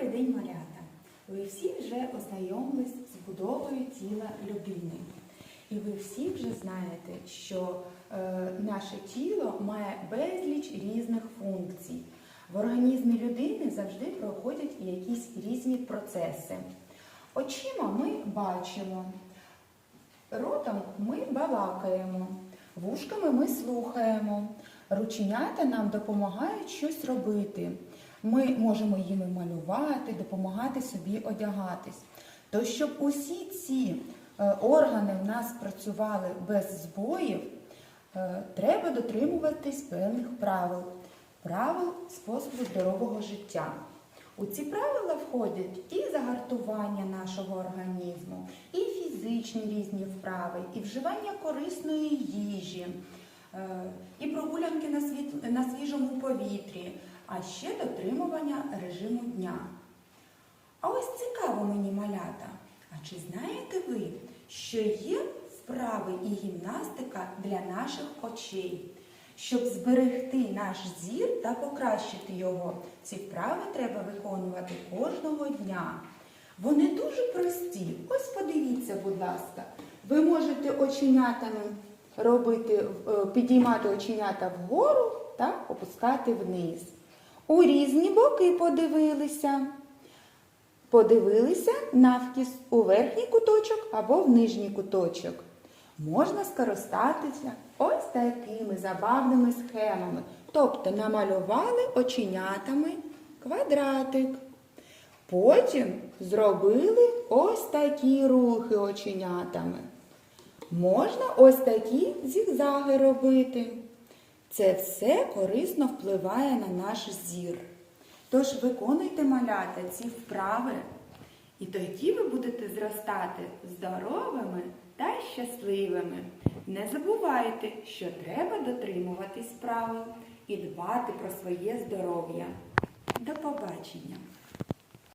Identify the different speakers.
Speaker 1: Добрий день, малята! Ви всі вже ознайомились з будовою тіла людини. І ви всі вже знаєте, що е, наше тіло має безліч різних функцій. В організмі людини завжди проходять якісь різні процеси. Очима ми бачимо, ротом ми балакаємо, вушками ми слухаємо. Рученята нам допомагають щось робити. Ми можемо їми малювати, допомагати собі одягатись. То щоб усі ці е, органи в нас працювали без збоїв, е, треба дотримуватись певних правил, правил способу здорового життя. У ці правила входять і загартування нашого організму, і фізичні різні вправи, і вживання корисної їжі, е, і прогулянки на, свіжому повітрі, а ще дотримування режиму дня. А ось цікаво мені малята. А чи знаєте ви, що є вправи і гімнастика для наших очей? Щоб зберегти наш зір та покращити його, ці вправи треба виконувати кожного дня. Вони дуже прості. Ось подивіться, будь ласка. Ви можете оченятами робити, е, підіймати оченята вгору та опускати вниз. У різні боки подивилися. Подивилися навкіс у верхній куточок або в нижній куточок. Можна скористатися ось такими забавними схемами. Тобто намалювали оченятами квадратик. Потім зробили ось такі рухи оченятами. Можна ось такі зігзаги робити. Це все корисно впливає на наш зір. Тож виконуйте малята ці вправи, і тоді ви будете зростати здоровими та щасливими. Не забувайте, що треба дотримуватись правил і дбати про своє здоров'я. До побачення!